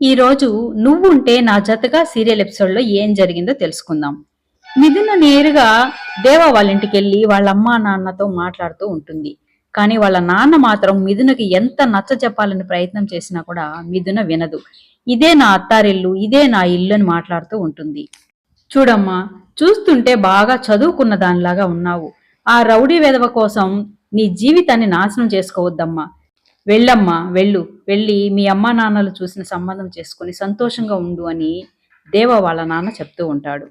ఈరోజు నువ్వుంటే నా జతగా సీరియల్ ఎపిసోడ్లో ఏం జరిగిందో తెలుసుకుందాం. మిథున నేరుగా దేవా వాళ్ళ ఇంటికి వెళ్ళి వాళ్ళ అమ్మా నాన్నతో మాట్లాడుతూ ఉంటుంది. కానీ వాళ్ళ నాన్న మాత్రం మిథునకి ఎంత నచ్చ చెప్పాలని ప్రయత్నం చేసినా కూడా మిథున వినదు. ఇదే నా అత్తారిల్లు ఇదే నా ఇల్లు అని మాట్లాడుతూ ఉంటుంది. చూడమ్మా చూస్తుంటే బాగా చదువుకున్న దానిలాగా ఉన్నావు. ఆ రౌడీ వెధవ కోసం నీ జీవితాన్ని నాశనం చేసుకోవద్దమ్మా. వెళ్ళమ్మా వెళ్ళు. వెళ్ళి మీ అమ్మా నాన్నలు చూసిన సంబంధం చేసుకుని సంతోషంగా ఉండు అని దేవ వాళ్ళ నాన్న చెప్తూ ఉంటాడు.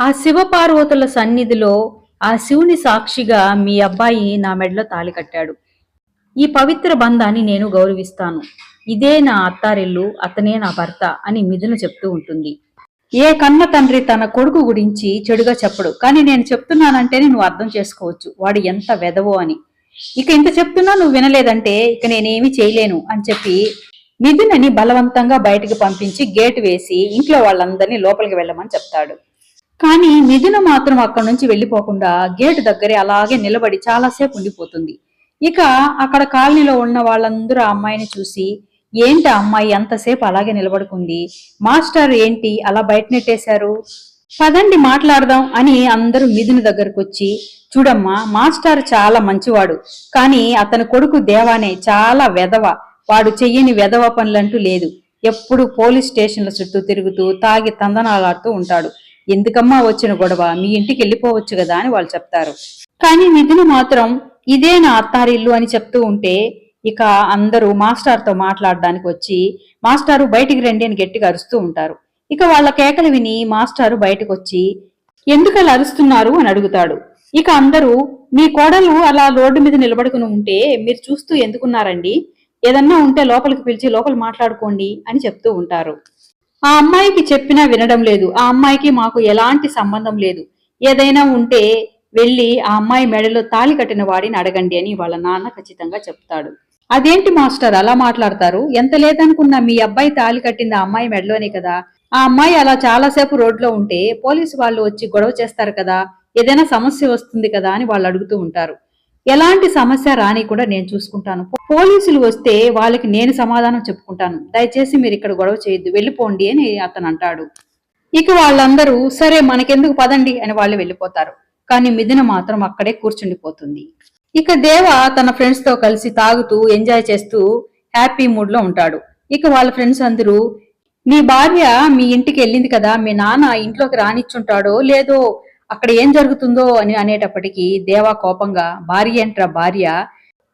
ఆ శివపార్వతుల సన్నిధిలో ఆ శివుని సాక్షిగా మీ అబ్బాయి నా మెడలో తాళి కట్టాడు. ఈ పవిత్ర బంధాన్ని నేను గౌరవిస్తాను. ఇదే నా అత్తారిల్లు అతనే నా భర్త అని మిథున చెప్తూ ఉంటుంది. ఏ కన్న తండ్రి తన కొడుకు గురించి చెడుగా చెప్పడు. కానీ నేను చెప్తున్నానంటేనే నువ్వు అర్థం చేసుకోవచ్చు. వాడు ఎంత వెదవో అని. ఇక ఇంత చెప్తున్నా నువ్వు వినలేదంటే ఇక నేనేమి చేయలేను అని చెప్పి మిథునని బలవంతంగా బయటికి పంపించి గేటు వేసి ఇంట్లో వాళ్ళందరినీ లోపలికి వెళ్ళమని చెప్తాడు. కానీ మిథున మాత్రం అక్కడి నుంచి వెళ్ళిపోకుండా గేటు దగ్గరే అలాగే నిలబడి చాలాసేపు ఉండిపోతుంది. ఇక అక్కడ కాలనీలో ఉన్న వాళ్ళందరూ ఆ అమ్మాయిని చూసి ఏంటి ఆ అమ్మాయి ఎంతసేపు అలాగే నిలబడుకుంది? మాస్టర్ ఏంటి అలా బయట నెట్టేశారు? పదండి మాట్లాడదాం అని అందరూ మిథున దగ్గరకు వచ్చి చూడమ్మా మాస్టర్ చాలా మంచివాడు కానీ అతని కొడుకు దేవానే చాలా వెధవ. వాడు చెయ్యని వెధవ పనులంటూ లేదు. ఎప్పుడు పోలీస్ స్టేషన్ల చుట్టూ తిరుగుతూ తాగి తందనాలాడుతూ ఉంటాడు. ఎందుకమ్మా వచ్చిన గొడవ? మీ ఇంటికి వెళ్ళిపోవచ్చు కదా అని వాళ్ళు చెప్తారు. కానీ మిథున మాత్రం ఇదే నా అత్తారిల్లు అని చెప్తూ ఉంటే ఇక అందరూ మాస్టర్తో మాట్లాడడానికి వచ్చి మాస్టారు బయటికి రండి అని గట్టిగా అరుస్తూ ఉంటారు. ఇక వాళ్ళ కేకలు విని మాస్టారు బయటకొచ్చి ఎందుకు అలా అరుస్తున్నారు? అని అడుగుతాడు. ఇక అందరూ మీ కోడలు అలా రోడ్డు మీద నిలబడుకుని ఉంటే మీరు చూస్తూ ఎందుకున్నారండి? ఏదన్నా ఉంటే లోపలికి పిలిచి లోపల మాట్లాడుకోండి అని చెప్తూ ఉంటారు. ఆ అమ్మాయికి చెప్పినా వినడం లేదు. ఆ అమ్మాయికి మాకు ఎలాంటి సంబంధం లేదు. ఏదైనా ఉంటే వెళ్ళి ఆ అమ్మాయి మెడలో తాళి కట్టిన వాడిని అడగండి అని వాళ్ళ నాన్న ఖచ్చితంగా చెప్తాడు. అదేంటి మాస్టర్ అలా మాట్లాడతారు? ఎంత లేదనుకున్నా మీ అబ్బాయి తాళి కట్టింది ఆ అమ్మాయి మెడలోనే కదా? ఆ అమ్మాయి అలా చాలాసేపు రోడ్లో ఉంటే పోలీసు వాళ్ళు వచ్చి గొడవ చేస్తారు కదా ఏదైనా సమస్య వస్తుంది కదా అని వాళ్ళు అడుగుతూ ఉంటారు. ఎలాంటి సమస్య రాని కూడా నేను చూసుకుంటాను. పోలీసులు వస్తే వాళ్ళకి నేను సమాధానం చెప్పుకుంటాను. దయచేసి మీరు ఇక్కడ గొడవ చేయొద్దు వెళ్ళిపోండి అని అతను అంటాడు. ఇక వాళ్ళందరూ సరే మనకెందుకు పదండి అని వాళ్ళు వెళ్ళిపోతారు. కానీ మిథున మాత్రం అక్కడే కూర్చుండిపోతుంది. ఇక దేవ తన ఫ్రెండ్స్తో కలిసి తాగుతూ ఎంజాయ్ చేస్తూ హ్యాపీ మూడ్లో ఉంటాడు. ఇక వాళ్ళ ఫ్రెండ్స్ అందరూ నీ భార్య మీ ఇంటికి వెళ్ళింది కదా మీ నాన్న ఇంట్లోకి రానిచ్చుంటాడో లేదో అక్కడ ఏం జరుగుతుందో అని అనేటప్పటికీ దేవా కోపంగా భార్య ఏంట్రా భార్య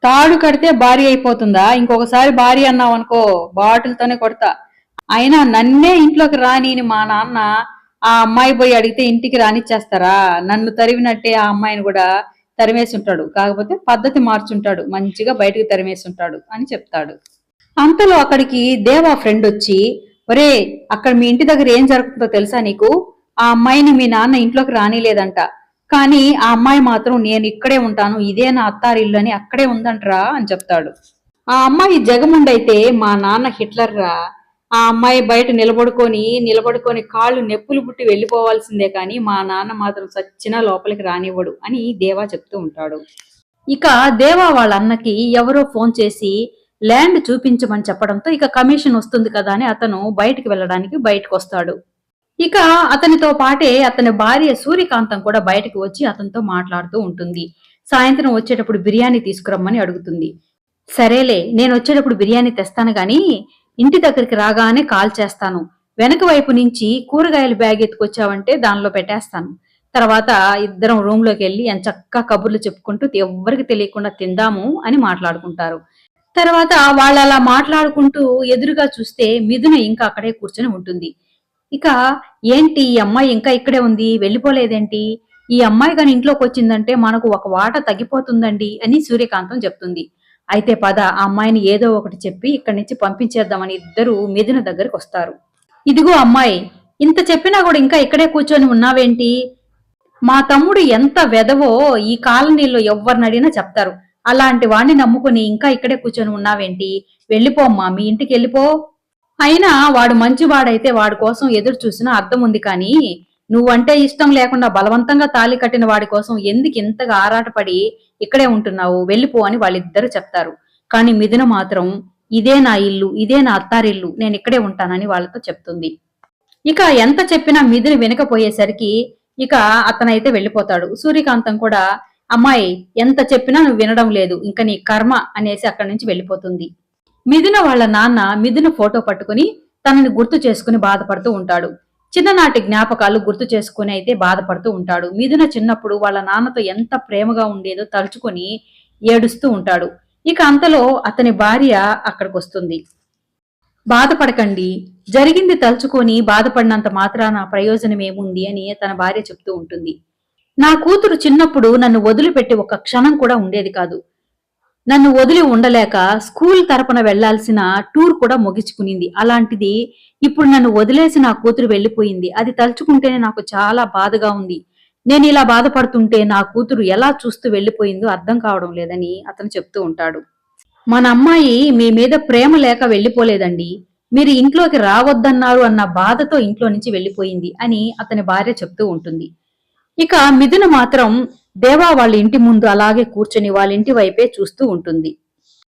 తాడు కడితే భార్య అయిపోతుందా? ఇంకొకసారి భార్య అన్నావు అనుకో బాటిల్తోనే కొడతా. అయినా నన్నే ఇంట్లోకి రాని మా నాన్న ఆ అమ్మాయి పోయి అడిగితే ఇంటికి రానిచ్చేస్తారా? నన్ను తరివినట్టే ఆ అమ్మాయిని కూడా తరిమేసి ఉంటాడు కాకపోతే పద్ధతి మార్చుంటాడు. మంచిగా బయటకు తరిమేసి ఉంటాడు అని చెప్తాడు. అంతలో అక్కడికి దేవా ఫ్రెండ్ వచ్చి ఒరే అక్కడ మీ ఇంటి దగ్గర ఏం జరుగుతుందో తెలుసా నీకు? ఆ అమ్మాయిని మీ నాన్న ఇంట్లోకి రానిలేదంట. కానీ ఆ అమ్మాయి మాత్రం నేను ఇక్కడే ఉంటాను ఇదే నా అత్తారిల్లు అని అక్కడే ఉందంట్రా అని చెప్తాడు. ఆ అమ్మాయి జగముండైతే మా నాన్న హిట్లర్ రా. ఆ అమ్మాయి బయట నిలబడుకొని నిలబడుకొని కాళ్ళు నెప్పులు పుట్టి వెళ్ళిపోవాల్సిందే కానీ మా నాన్న మాత్రం సచ్చినా లోపలికి రానివ్వడు అని దేవా చెప్తూ ఉంటాడు. ఇక దేవా వాళ్ళ అన్నకి ఎవరో ఫోన్ చేసి ల్యాండ్ చూపించమని చెప్పడంతో ఇక కమిషన్ వస్తుంది కదా అని అతను బయటికి వెళ్ళడానికి బయటకు వస్తాడు ఇక అతనితో పాటే అతని భార్య సూర్యకాంతం కూడా బయటకు వచ్చి అతనితో మాట్లాడుతూ ఉంటుంది. సాయంత్రం వచ్చేటప్పుడు బిర్యానీ తీసుకురమ్మని అడుగుతుంది. సరేలే నేను వచ్చేటప్పుడు బిర్యానీ తెస్తాను గాని ఇంటి దగ్గరికి రాగానే కాల్ చేస్తాను. వెనక వైపు నుంచి కూరగాయల బ్యాగ్ ఎత్తుకొచ్చావంటే దానిలో పెట్టేస్తాను. తర్వాత ఇద్దరం రూమ్లోకి వెళ్ళి చక్కగా కబుర్లు చెప్పుకుంటూ ఎవ్వరికి తెలియకుండా తిందాము అని మాట్లాడుకుంటారు. తర్వాత వాళ్ళు అలా మాట్లాడుకుంటూ ఎదురుగా చూస్తే మిథున ఇంకా అక్కడే కూర్చొని ఉంటుంది. ఇక ఏంటి ఈ అమ్మాయి ఇంకా ఇక్కడే ఉంది? వెళ్ళిపోలేదేంటి? ఈ అమ్మాయి కానీ ఇంట్లోకి వచ్చిందంటే మనకు ఒక వాట తగ్గిపోతుందండి అని సూర్యకాంతం చెప్తుంది. అయితే పద ఆ అమ్మాయిని ఏదో ఒకటి చెప్పి ఇక్కడి నుంచి పంపించేద్దామని ఇద్దరు మిథున దగ్గరికి వస్తారు. ఇదిగో అమ్మాయి ఇంత చెప్పినా కూడా ఇంకా ఇక్కడే కూర్చొని ఉన్నావేంటి? మా తమ్ముడు ఎంత వెదవో ఈ కాలనీలో ఎవరిని అడిగినా చెప్తారు. అలాంటి వాణ్ణి నమ్ముకుని ఇంకా ఇక్కడే కూర్చొని ఉన్నావేంటి? వెళ్ళిపోమ్మా మీ ఇంటికి వెళ్ళిపో. అయినా వాడు మంచివాడైతే వాడి కోసం ఎదురు చూసినా అర్థం ఉంది కానీ నువ్వంటే ఇష్టం లేకుండా బలవంతంగా తాళి కట్టిన వాడి కోసం ఎందుకు ఇంతగా ఆరాటపడి ఇక్కడే ఉంటున్నావు? వెళ్ళిపో అని వాళ్ళిద్దరు చెప్తారు. కానీ మిథున మాత్రం ఇదే నా ఇల్లు ఇదే నా అత్తారిల్లు నేను ఇక్కడే ఉంటానని వాళ్ళతో చెప్తుంది. ఇక ఎంత చెప్పినా మిథుని వినకపోయేసరికి ఇక అతనైతే వెళ్ళిపోతాడు. సూర్యకాంతం కూడా అమ్మాయి ఎంత చెప్పినా నువ్వు వినడం లేదు. ఇంకా నీ కర్మ అనేసి అక్కడి నుంచి వెళ్ళిపోతుంది. మిథున వాళ్ళ నాన్న మిథున ఫోటో పట్టుకుని తనని గుర్తు చేసుకుని బాధపడుతూ ఉంటాడు. చిన్ననాటి జ్ఞాపకాలు గుర్తు చేసుకుని అయితే బాధపడుతూ ఉంటాడు. మిథున చిన్నప్పుడు వాళ్ళ నాన్నతో ఎంత ప్రేమగా ఉండేదో తలుచుకొని ఏడుస్తూ ఉంటాడు. ఇక అంతలో అతని భార్య అక్కడికి వస్తుంది బాధపడకండి. జరిగింది తలుచుకొని బాధపడినంత మాత్రాన ప్రయోజనం ఏముంది అని తన భార్య చెప్తూ ఉంటుంది. నా కూతురు చిన్నప్పుడు నన్ను వదిలిపెట్టి ఒక క్షణం కూడా ఉండేది కాదు. నన్ను వదిలి ఉండలేక స్కూల్ తరపున వెళ్ళాల్సిన టూర్ కూడా ముగించుకునింది. అలాంటిది ఇప్పుడు నన్ను వదిలేసి నా కూతురు వెళ్ళిపోయింది అది తలుచుకుంటేనే నాకు చాలా బాధగా ఉంది. నేను ఇలా బాధపడుతుంటే నా కూతురు ఎలా చూస్తూ వెళ్ళిపోయిందో అర్థం కావడం లేదని అతను చెప్తూ ఉంటాడు. మన అమ్మాయి మీ మీద ప్రేమ లేక వెళ్ళిపోలేదండి మీరు ఇంట్లోకి రావద్దన్నారు అన్న బాధతో ఇంట్లో నుంచి వెళ్ళిపోయింది అని అతని భార్య చెప్తూ ఉంటుంది. ఇక మిథున మాత్రం దేవా వాళ్ళ ఇంటి ముందు అలాగే కూర్చొని వాళ్ళ ఇంటి వైపే చూస్తూ ఉంటుంది.